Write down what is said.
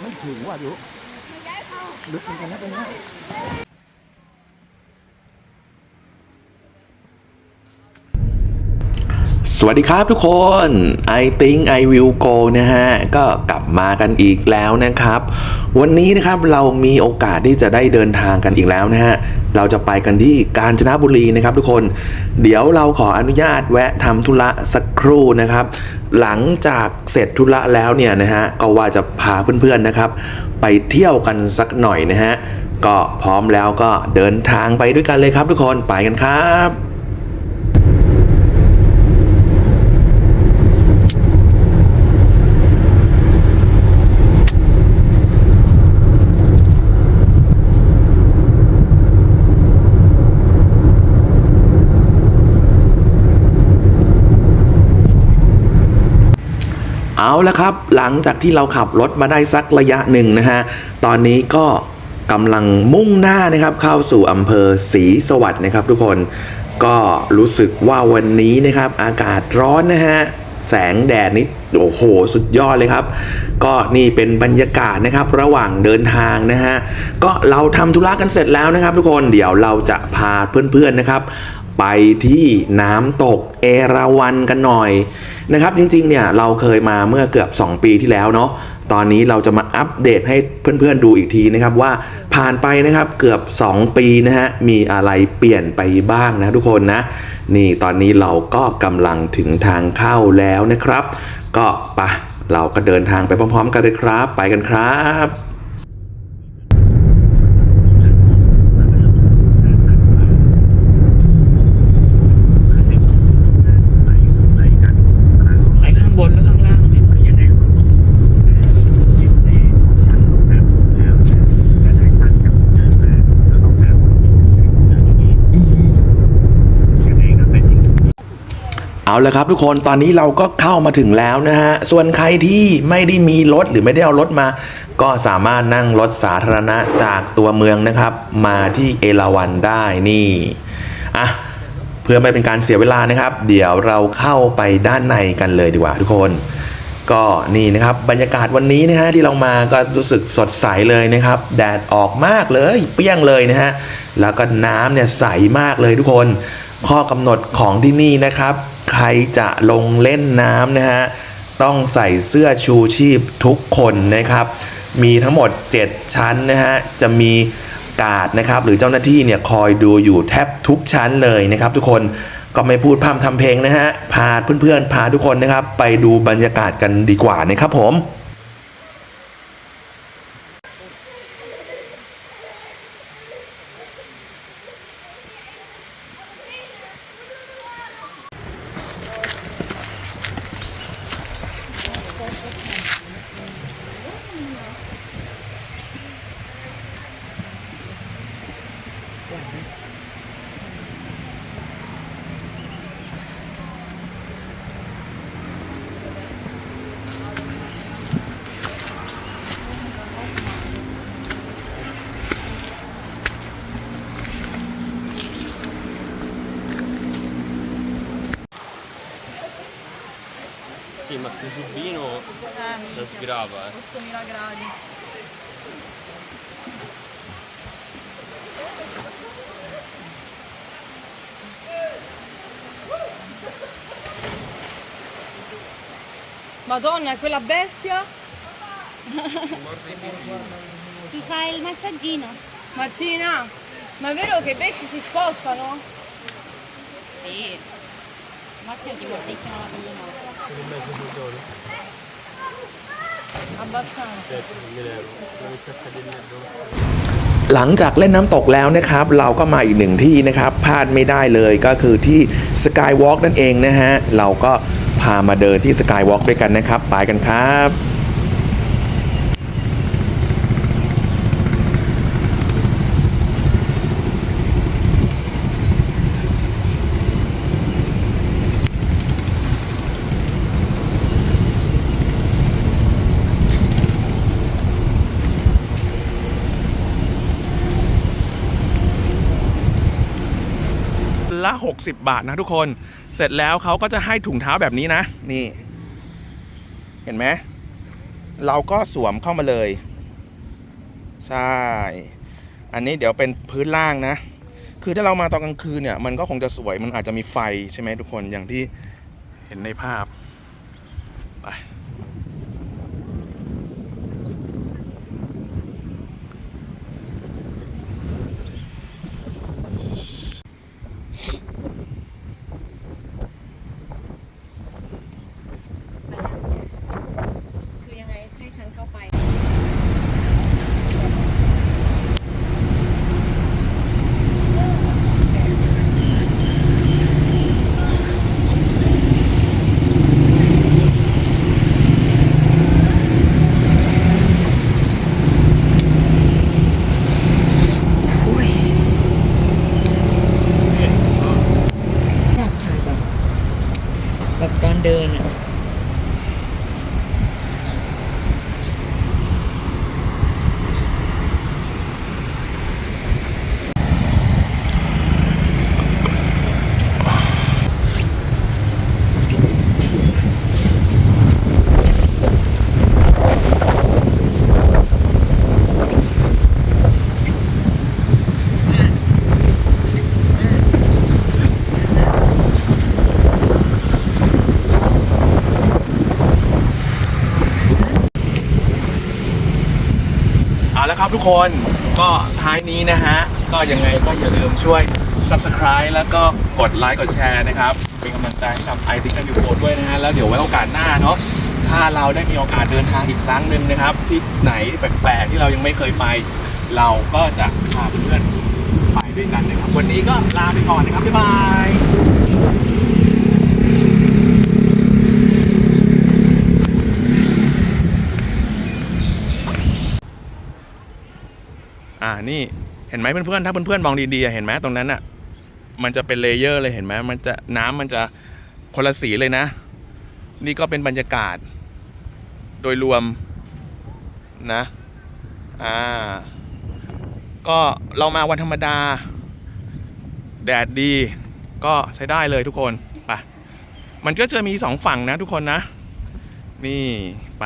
ไม่ถึงว่ะดูลึกเหมือนกันนะตรงนี้สวัสดีครับทุกคน I think I will go นะฮะ ก็กลับมากันอีกแล้วนะครับ วันนี้นะครับเรามีโอกาสที่จะได้เดินทางกันอีกแล้วนะฮะ เราจะไปกันที่กาญจนบุรีนะครับทุกคน เดี๋ยวเราขออนุญาตแวะทำธุระสักครู่นะครับ หลังจากเสร็จธุระแล้วเนี่ยนะฮะก็ว่าจะพาเพื่อนๆนะครับ ไปเที่ยวกันสักหน่อยนะฮะก็พร้อมแล้วก็เดินทางไปด้วยกันเลยครับทุกคนไปกันครับ เอาละครับ หลังจากที่เราขับรถมาได้สักระยะหนึ่งนะฮะ ตอนนี้ก็กำลังมุ่งหน้านะครับเข้าสู่อำเภอศรีสวัสดิ์นะครับทุกคนก็รู้สึกว่าวันนี้นะครับ อากาศร้อนนะฮะแสงแดดนี่โอ้โหสุดยอดเลยครับ ก็นี่เป็นบรรยากาศนะครับระหว่างเดินทางนะฮะก็เราทำธุระกันเสร็จแล้วนะครับ ทุกคนเดี๋ยวเราจะพาเพื่อนๆนะครับ ไปที่น้ำตกเอราวันกันหน่อยนะครับ จริงๆเนี่ยเราเคยมาเมื่อเกือบ 2 ปีที่แล้วเนาะตอนนี้เราจะมาอัปเดตให้เพื่อนๆดูอีกทีนะครับว่าผ่านไปนะครับเกือบ 2 ปีนะฮะมีอะไรเปลี่ยนไปบ้างนะทุกคนนะ นี่ตอนนี้เราก็กำลังถึงทางเข้าแล้วนะครับ ก็ไปะเราก็เดินทางไปพร้อมๆ กันเลยครับ ไปกันครับ ไปข้างบนแล้วข้างล่างนี่ เอาละครับทุกคนตอนนี้เราก็เข้ามาถึงแล้วนะฮะ ส่วนใครที่ไม่ได้มีรถหรือไม่ได้เอารถมา ก็สามารถนั่งรถสาธารณะจากตัวเมืองนะครับ มาที่เอราวันได้นี่อะเพื่อไม่เป็นการเสียเวลานะครับ เดี๋ยวเราเข้าไปด้านในกันเลยดีกว่า ทุกคน ก็นี่นะครับบรรยากาศวันนี้นะฮะที่เรามาก็รู้สึกสดใสเลยนะครับ แดดออกมากเลยเปรี้ยงเลยนะฮะแล้วก็น้ำเนี่ยใสมากเลยทุกคน ข้อกำหนดของที่นี่นะครับ ใครจะลงเล่นน้ำนะฮะต้องใส่เสื้อชูชีพทุกคนนะครับ มีทั้งหมด 7 ชั้นนะฮะจะมีกาดนะครับ หรือเจ้าหน้าที่เนี่ยคอยดูอยู่แทบทุกชั้นเลยนะครับ ทุกคนก็ไม่พูดพร่ำทำเพลงนะฮะพาเพื่อนๆพาทุกคนนะครับ ไปดูบรรยากาศกันดีกว่านะครับผม Sì, ma sto subino Eh, la sgrava, eh. 8000 gradi. Madonna, è quella bestia? Ti fa il massaggino? Martina, ma è vero che i pesci si spostano? Sì. Massimo ti mordicchiano la pelle no. Abbastanza. Certo, non mi levo. Non c'è a cadere addosso. หลังจากเล่นน้ำตกแล้วนะครับ เราก็มาอีกหนึ่งที่นะครับพลาดไม่ได้เลยก็คือที่ Skywalk นั่นเองนะฮะ เราก็พามาเดินที่ Skywalk ด้วยกันนะครับ ไปกันครับ ละ 60 บาทนะทุกคน เสร็จแล้วเขาก็จะให้ถุงเท้าแบบนี้นะ นี่ เห็นไหม เราก็สวมเข้ามาเลย ใช่ อันนี้เดี๋ยวเป็นพื้นล่างนะ คือถ้าเรามาตอนกลางคืนเนี่ย มันก็คงจะสวย มันอาจจะมีไฟใช่ไหมทุกคน อย่างที่เห็นในภาพ ไป คือยังไงให้ ฉันเข้าไปอยากถ่ายแบบแบบตอนเดินอะ เอาละครับทุกคนก็ท้ายนี้นะฮะ ก็ยังไงก็อย่าลืมช่วย subscribe แล้วก็กดไลค์กดแชร์นะครับ เป็นกำลังใจให้กับไอทิกันยูโด้วยนะฮะ แล้วเดี๋ยวไว้โอกาสหน้าเนาะถ้าเราได้มีโอกาสเดินทางอีกครั้งหนึ่งนะครับ ที่ไหนแปลกๆที่เรายังไม่เคยไป เราก็จะพาเพื่อนๆไปด้วยกันนะครับ วันนี้ก็ลาไปก่อนนะครับบ๊ายบาย อ่า นี่เห็นไหมเพื่อนๆถ้าเพื่อนๆมองดีๆเห็นไหมตรงนั้นอะมันจะเป็นเลเยอร์เลยเห็นไหมมันจะน้ำมันจะคนละสีเลยนะ นี่ก็เป็นบรรยากาศ โดยรวมนะอ่าก็เรามาวันธรรมดา แดดดี ก็ใช้ได้เลยทุกคนไปมันก็จะมีสองฝั่งนะทุกคนนะ นี่ไป